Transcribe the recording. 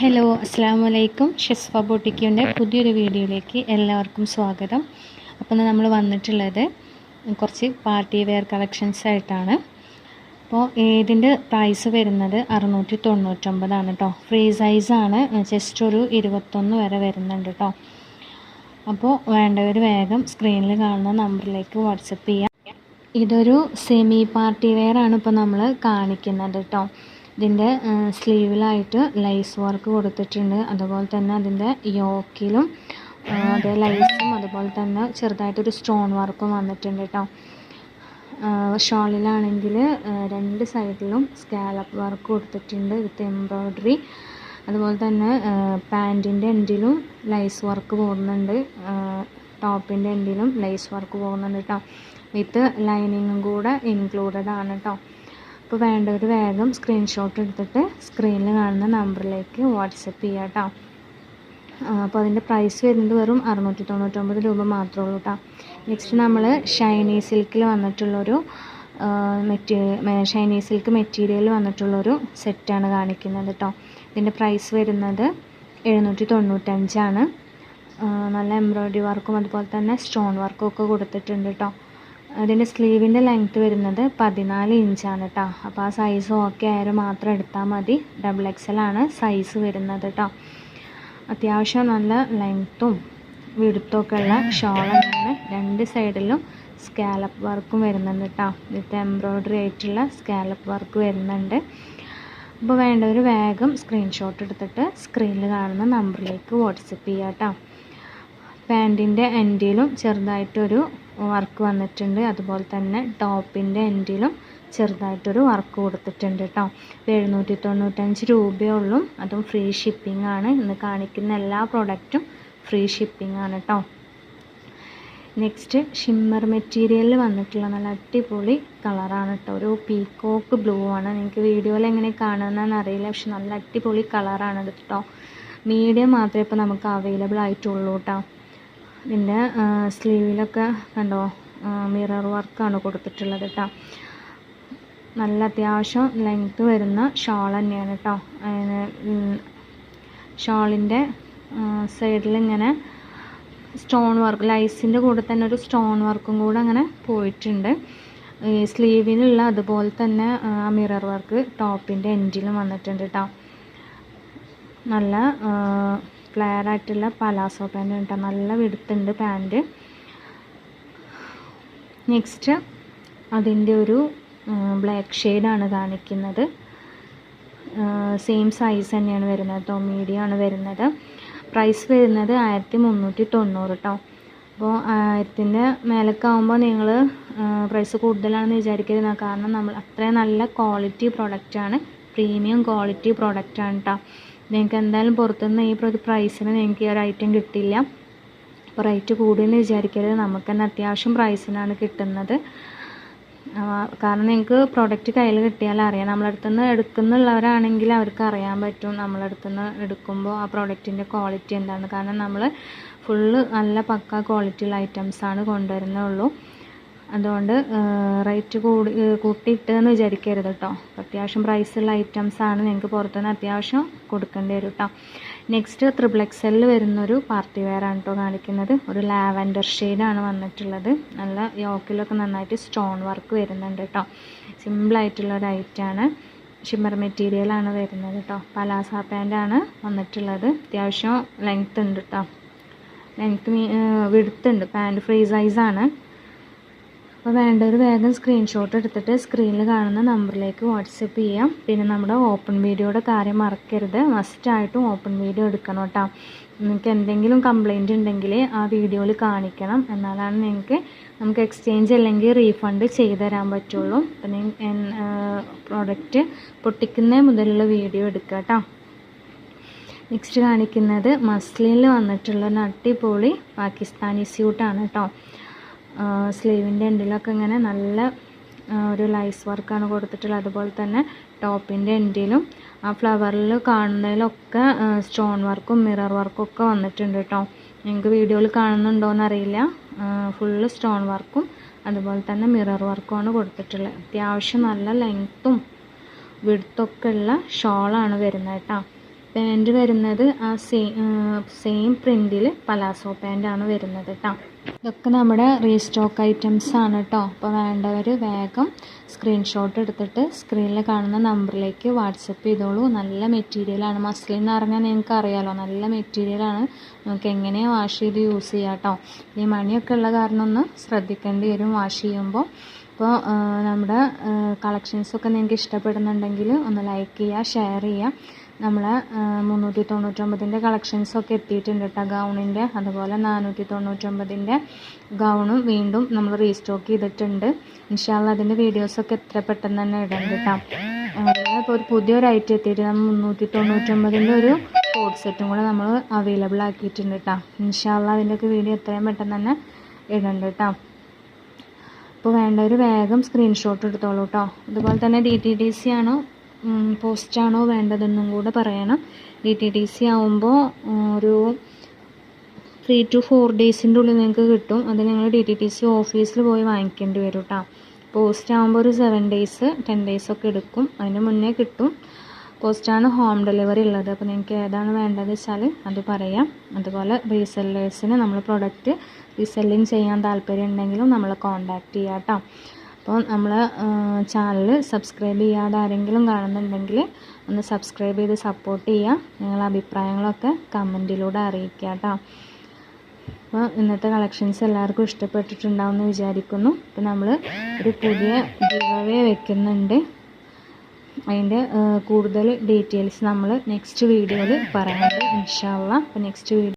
Hello അസ്സാം വലൈക്കും ഷെസ്ഫ ബൊട്ടിക്കിന്റെ പുതിയൊരു വീഡിയോയിലേക്ക് എല്ലാവർക്കും സ്വാഗതം. അപ്പോൾ നമ്മൾ വന്നിട്ടുള്ളത് കുറച്ച് പാർട്ടി വെയർ കളക്ഷൻസ് ആയിട്ടാണ്. അപ്പോൾ ഇതിന്റെ പ്രൈസ് വരുന്നത്? അറുന്നൂറ്റി തൊണ്ണൂറ്റൊമ്പതാണ് കേട്ടോ ഫ്രീ സൈസാണ് ജസ്റ്റ് ഒരു ഇരുപത്തൊന്ന് വരെ വരുന്നുണ്ട് കേട്ടോ അപ്പോൾ വേണ്ടവർ വേഗം സ്ക്രീനിൽ കാണുന്ന നമ്പറിലേക്ക് വാട്സപ്പ് ചെയ്യാം. ഇതൊരു സെമി പാർട്ടി വെയർ ആണ് ഇപ്പോൾ നമ്മൾ കാണിക്കുന്നത് കേട്ടോ ഇതിന്റെ സ്ലീവിലായിട്ട് ലൈസ് വർക്ക് കൊടുത്തിട്ടുണ്ട്. അതുപോലെ തന്നെ അതിന്റെ യോക്കിലും അതേ ലൈസും അതുപോലെ തന്നെ ചെറുതായിട്ടൊരു സ്റ്റോൺ വർക്കും വന്നിട്ടുണ്ട് കേട്ടോ ഷോളിലാണെങ്കിൽ രണ്ട് സൈഡിലും സ്കാലപ്പ് വർക്ക് കൊടുത്തിട്ടുണ്ട് വിത്ത് എംബ്രോയ്ഡറി. അതുപോലെ തന്നെ പാന്റിന്റെ എൻഡിലും ലൈസ് വർക്ക് പോകുന്നുണ്ട്. ടോപ്പിന്റെ എൻഡിലും ലൈസ് വർക്ക് പോകുന്നുണ്ട് കേട്ടോ വിത്ത് ലൈനിങ്ങും കൂടെ ഇൻക്ലൂഡഡ് ആണ് കേട്ടോ അപ്പോൾ വേണ്ടവർ വേഗം സ്ക്രീൻഷോട്ട് എടുത്തിട്ട് സ്ക്രീനിൽ കാണുന്ന നമ്പറിലേക്ക് വാട്സപ്പ് ചെയ്യുക കേട്ടോ. അപ്പോൾ അതിന്റെ പ്രൈസ് വരുന്നത് വെറും അറുന്നൂറ്റി തൊണ്ണൂറ്റൊമ്പത് രൂപ മാത്രമേ ഉള്ളൂ കേട്ടോ. നെക്സ്റ്റ് നമ്മൾ ഷൈനി സിൽക്കിൽ വന്നിട്ടുള്ളൊരു മെറ്റീ ഷൈനി സിൽക്ക് മെറ്റീരിയൽ വന്നിട്ടുള്ളൊരു സെറ്റാണ് കാണിക്കുന്നത് കേട്ടോ. ഇതിന്റെ പ്രൈസ് വരുന്നത് എഴുന്നൂറ്റി തൊണ്ണൂറ്റഞ്ചാണ് നല്ല എംബ്രോയ്ഡറി വർക്കും അതുപോലെ തന്നെ സ്റ്റോൺ വർക്കും ഒക്കെ കൊടുത്തിട്ടുണ്ട് കേട്ടോ. അതിന്റെ സ്ലീവിന്റെ ലെങ്ത്ത് വരുന്നത് പതിനാല് ഇഞ്ചാണ് കേട്ടോ അപ്പോൾ ആ സൈസ് ഓക്കെ ആയാലും മാത്രം എടുത്താൽ മതി. ഡബിൾ എക്സൽ ആണ് സൈസ് വരുന്നത് കേട്ടോ അത്യാവശ്യം നല്ല ലെങ്ത്തും വിടുത്തൊക്കെ ഉള്ള ഷോളാണ് രണ്ട് സൈഡിലും സ്കാലപ്പ് വർക്കും വരുന്നുണ്ട് കേട്ടോ വിത്ത് എംബ്രോയ്ഡറി ആയിട്ടുള്ള സ്കാലപ്പ് വർക്ക് വരുന്നുണ്ട്. അപ്പോൾ വേണ്ടവർ വേഗം സ്ക്രീൻഷോട്ട് എടുത്തിട്ട് സ്ക്രീനിൽ കാണുന്ന നമ്പറിലേക്ക് വാട്സപ്പ് ചെയ്യാം കേട്ടോ പാന്റിന്റെ എൻഡിലും ചെറുതായിട്ടൊരു വർക്ക് വന്നിട്ടുണ്ട്. അതുപോലെ തന്നെ ടോപ്പിന്റെ എൻഡിലും ചെറുതായിട്ടൊരു വർക്ക് കൊടുത്തിട്ടുണ്ട് കേട്ടോ എഴുന്നൂറ്റി തൊണ്ണൂറ്റഞ്ച് രൂപയേ ഉള്ളൂ അതും ഫ്രീ ഷിപ്പിംഗ് ആണ്. ഇന്ന് കാണിക്കുന്ന എല്ലാ പ്രോഡക്റ്റും ഫ്രീ ഷിപ്പിംഗ് ആണ് കേട്ടോ നെക്സ്റ്റ് ഷിമ്മർ മെറ്റീരിയലിൽ വന്നിട്ടുള്ള നല്ല അടിപൊളി കളറാണ് കേട്ടോ ഒരു പീക്കോക്ക് ബ്ലൂ ആണ്. നിങ്ങൾക്ക് വീഡിയോയിൽ എങ്ങനെ കാണുന്നതെന്ന് അറിയില്ല. പക്ഷെ നല്ല അടിപൊളി കളറാണ് കേട്ടോ മീഡിയം മാത്രമേ ഇപ്പോൾ നമുക്ക് അവൈലബിൾ ആയിട്ടുള്ളൂ കേട്ടോ ഇതിന്റെ സ്ലീവിലൊക്കെ കണ്ടോ? മിറർ വർക്കാണ് കൊടുത്തിട്ടുള്ളത് കേട്ടോ നല്ല അത്യാവശ്യം ലെങ്ത്ത് വരുന്ന ഷാൾ തന്നെയാണ് കേട്ടോ ഷാളിന്റെ സൈഡിൽ ഇങ്ങനെ സ്റ്റോൺ വർക്ക് ലൈസിന്റെ കൂടെ തന്നെ ഒരു സ്റ്റോൺ വർക്കും കൂടെ അങ്ങനെ പോയിട്ടുണ്ട്. ഈ സ്ലീവിനുള്ള അതുപോലെ തന്നെ മിറർ വർക്ക് ടോപ്പിന്റെ എൻഡിലും വന്നിട്ടുണ്ട് കേട്ടോ നല്ല ഫ്ലെയർ ആയിട്ടുള്ള പലാസോ പാന്റ് കേട്ടോ നല്ല വെടുത്തുണ്ട് പാന്റ് നെക്സ്റ്റ് അതിന്റെ ഒരു ബ്ലാക്ക് ഷെയ്ഡാണ് കാണിക്കുന്നത്. സെയിം സൈസ് തന്നെയാണ് വരുന്നത് കേട്ടോ. മീഡിയം ആണ് വരുന്നത്. പ്രൈസ് വരുന്നത് ആയിരത്തി മുന്നൂറ്റി തൊണ്ണൂറ് കേട്ടോ. അപ്പോൾ ആയിരത്തിന്റെ മേലൊക്കെ ആകുമ്പോൾ നിങ്ങൾ പ്രൈസ് കൂടുതലാണെന്ന് വിചാരിക്കരുത്. കാരണം നമ്മൾ അത്രയും നല്ല ക്വാളിറ്റി പ്രൊഡക്റ്റാണ് പ്രീമിയം ക്വാളിറ്റി പ്രൊഡക്റ്റാണ് കേട്ടോ നിങ്ങൾക്ക് എന്തായാലും പുറത്തുനിന്ന് ഈ പ്രൈസിന് നിങ്ങൾക്ക് ഈ ഒരു ഐറ്റം കിട്ടില്ല. അപ്പോൾ റേറ്റ് കൂടിയെന്ന് വിചാരിക്കരുത്. നമുക്ക് തന്നെ അത്യാവശ്യം പ്രൈസിനാണ് കിട്ടുന്നത്. കാരണം നിങ്ങൾക്ക് പ്രോഡക്റ്റ് കയ്യിൽ കിട്ടിയാൽ അറിയാം. നമ്മളടുത്തു നിന്ന് എടുക്കുന്നുള്ളവരാണെങ്കിൽ അവർക്ക് അറിയാൻ പറ്റും നമ്മളടുത്തു നിന്ന് എടുക്കുമ്പോൾ ആ പ്രൊഡക്റ്റിന്റെ ക്വാളിറ്റി എന്താണ് കാരണം നമ്മൾ ഫുള്ള് നല്ല പക്ക ക്വാളിറ്റിയുള്ള ഐറ്റംസാണ് കൊണ്ടുവരുന്നുള്ളൂ അതുകൊണ്ട് റേറ്റ് കൂടി കൂട്ടിയിട്ടെന്ന് വിചാരിക്കരുത് കേട്ടോ അത്യാവശ്യം പ്രൈസുള്ള ഐറ്റംസാണ് നിങ്ങൾക്ക് പുറത്തുനിന്ന് അത്യാവശ്യം കൊടുക്കേണ്ടി വരും കേട്ടോ നെക്സ്റ്റ് ത്രിബിൾ എക്സലിൽ വരുന്നൊരു പാർട്ടി വെയറാണ് കേട്ടോ കാണിക്കുന്നത്. ഒരു ലാവൻഡർ ഷെയ്ഡാണ് വന്നിട്ടുള്ളത്. നല്ല യോക്കിലൊക്കെ നന്നായിട്ട് സ്റ്റോൺ വർക്ക് വരുന്നുണ്ട് കേട്ടോ സിമ്പിളായിട്ടുള്ള ഒരു ഐറ്റമാണ് ഷിമ്മർ മെറ്റീരിയലാണ് വരുന്നത് കേട്ടോ പലാസ പാന്റാണ് വന്നിട്ടുള്ളത്. അത്യാവശ്യം ലെങ്ത്ത് ഉണ്ട് കേട്ടോ ലെങ്ത്ത് മീ വിടുത്തുണ്ട് പാന്റ് ഫ്രീ സൈസാണ് അപ്പോൾ വേണ്ടവർ വേഗം സ്ക്രീൻഷോട്ട് എടുത്തിട്ട് സ്ക്രീനിൽ കാണുന്ന നമ്പറിലേക്ക് വാട്സപ്പ് ചെയ്യാം. പിന്നെ നമ്മുടെ ഓപ്പൺ വീഡിയോയുടെ കാര്യം മറക്കരുത്. മസ്റ്റായിട്ടും ഓപ്പൺ വീഡിയോ എടുക്കണം കേട്ടോ. നിങ്ങൾക്ക് എന്തെങ്കിലും കംപ്ലൈന്റ് ഉണ്ടെങ്കിൽ ആ വീഡിയോയിൽ കാണിക്കണം. എന്നാലാണ് നിങ്ങൾക്ക് നമുക്ക് എക്സ്ചേഞ്ച് അല്ലെങ്കിൽ റീഫണ്ട് ചെയ്തു തരാൻ പറ്റുള്ളൂ. അപ്പം പ്രോഡക്റ്റ് പൊട്ടിക്കുന്ന മുതലുള്ള വീഡിയോ എടുക്കുക കേട്ടോ. നെക്സ്റ്റ് കാണിക്കുന്നത് മസ്ലിനിൽ വന്നിട്ടുള്ള ഒരു പാകിസ്ഥാനി സ്യൂട്ടാണ് കേട്ടോ. സ്ലീവിന്റെ എൻഡിലൊക്കെ ഇങ്ങനെ നല്ല ഒരു ലൈസ് വർക്കാണ് കൊടുത്തിട്ടുള്ളത്. അതുപോലെ തന്നെ ടോപ്പിന്റെ എൻഡിലും ആ ഫ്ലവറിൽ കാണുന്നതിലൊക്കെ സ്റ്റോൺ വർക്കും മിറർ വർക്കും ഒക്കെ വന്നിട്ടുണ്ട് കേട്ടോ നിങ്ങൾക്ക് വീഡിയോയിൽ കാണുന്നുണ്ടോയെന്ന് അറിയില്ല ഫുള്ള് സ്റ്റോൺ വർക്കും അതുപോലെ തന്നെ മിറർ വർക്കുമാണ് കൊടുത്തിട്ടുള്ളത്. അത്യാവശ്യം നല്ല ലെങ്ത്തും വിടുത്തൊക്കെ ഉള്ള ഷോളാണ് വരുന്നത് കേട്ടോ പാന്റ് വരുന്നത് ആ സെയിം സെയിം പ്രിന്റിൽ പലാസോ പാന്റാണ് വരുന്നത് കേട്ടോ ഇതൊക്കെ നമ്മുടെ റീസ്റ്റോക്ക് ഐറ്റംസ് ആണ് കേട്ടോ അപ്പോൾ വേണ്ടവർ വേഗം സ്ക്രീൻഷോട്ട് എടുത്തിട്ട് സ്ക്രീനിൽ കാണുന്ന നമ്പറിലേക്ക് വാട്സപ്പ് ചെയ്തോളൂ. നല്ല മെറ്റീരിയലാണ് മസ്ലിൻ എന്ന് പറഞ്ഞാൽ നിങ്ങൾക്ക് അറിയാലോ. നല്ല മെറ്റീരിയലാണ് നമുക്ക് എങ്ങനെയാണ് വാഷ് ചെയ്ത് യൂസ് ചെയ്യാം കേട്ടോ ഈ മണിയൊക്കെ ഉള്ള കാരണം ഒന്ന് ശ്രദ്ധിക്കേണ്ടി വരും വാഷ് ചെയ്യുമ്പോൾ അപ്പോൾ നമ്മുടെ കളക്ഷൻസൊക്കെ നിങ്ങൾക്ക് ഇഷ്ടപ്പെടുന്നുണ്ടെങ്കിൽ ഒന്ന് ലൈക്ക് ചെയ്യുക ഷെയർ ചെയ്യുക നമ്മളെ മുന്നൂറ്റി തൊണ്ണൂറ്റൊമ്പതിന്റെ കളക്ഷൻസൊക്കെ എത്തിയിട്ടുണ്ട് കേട്ടോ ഗൗണിന്റെ അതുപോലെ നാനൂറ്റി തൊണ്ണൂറ്റൊമ്പതിന്റെ ഗൗണും വീണ്ടും നമ്മൾ റീസ്റ്റോക്ക് ചെയ്തിട്ടുണ്ട്. ഇൻഷാല്ല അതിന്റെ വീഡിയോസൊക്കെ എത്ര പെട്ടെന്ന് തന്നെ ഇടണ്ട് കേട്ടോ. ഇപ്പോൾ ഒരു പുതിയൊരു ഐറ്റം എത്തിയിട്ട് നമ്മൾ മുന്നൂറ്റി തൊണ്ണൂറ്റൊമ്പതിന്റെ ഒരു കോഡ് സെറ്റും കൂടെ നമ്മൾ അവൈലബിൾ ആക്കിയിട്ടുണ്ട് കേട്ടോ. ഇൻഷാല്ല അതിന്റെയൊക്കെ വീഡിയോ എത്രയും പെട്ടെന്ന് തന്നെ ഇടണ്ട് കേട്ടോ. അപ്പോൾ വേണ്ടവർ വേഗം സ്ക്രീൻഷോട്ട് എടുത്തോളൂ കേട്ടോ. അതുപോലെ തന്നെ ഡി ടി ഡി സി ആണോ പോസ്റ്റാണോ വേണ്ടതെന്നും കൂടെ പറയണം. ഡി ടി ഡി സി ആവുമ്പോൾ ഒരു ത്രീ ടു ഫോർ ഡേയ്സിന്റെ ഉള്ളിൽ നിങ്ങൾക്ക് കിട്ടും. അത് ഞങ്ങൾ ഡി ടി ടി സി ഓഫീസിൽ പോയി വാങ്ങിക്കേണ്ടി വരും കേട്ടോ പോസ്റ്റ് ആവുമ്പോൾ ഒരു സെവൻ ഡേയ്സ് ടെൻ ഡേയ്സ് ഒക്കെ എടുക്കും. അതിന് മുന്നേ കിട്ടും. പോസ്റ്റാണ് ഹോം ഡെലിവറി ഉള്ളത്. അപ്പോൾ നിങ്ങൾക്ക് ഏതാണ് വേണ്ടത് വെച്ചാൽ അത് പറയാം. അതുപോലെ റീസെല്ലേഴ്സിന് നമ്മൾ പ്രൊഡക്റ്റ് റീസെല്ലിങ് ചെയ്യാൻ താല്പര്യം ഉണ്ടെങ്കിലും നമ്മളെ കോൺടാക്റ്റ് ചെയ്യാം കേട്ടോ അപ്പോൾ നമ്മൾ ചാനൽ സബ്സ്ക്രൈബ് ചെയ്യാതെ ആരെങ്കിലും കാണുന്നുണ്ടെങ്കിൽ ഒന്ന് സബ്സ്ക്രൈബ് ചെയ്ത് സപ്പോർട്ട് ചെയ്യുക നിങ്ങളുടെ അഭിപ്രായങ്ങളൊക്കെ കമന്റിലൂടെ അറിയിക്കുക കേട്ടോ അപ്പോൾ ഇന്നത്തെ കളക്ഷൻസ് എല്ലാവർക്കും ഇഷ്ടപ്പെട്ടിട്ടുണ്ടാവും എന്ന് വിചാരിക്കുന്നു. അപ്പോൾ നമ്മൾ ഒരു പുതിയ ഗിവേ വെക്കുന്നുണ്ട്. അതിന്റെ കൂടുതൽ ഡീറ്റെയിൽസ് നമ്മൾ നെക്സ്റ്റ് വീഡിയോയിൽ പറയാനുണ്ട് ഇൻഷാല്ല അപ്പോൾ നെക്സ്റ്റ് വീഡിയോ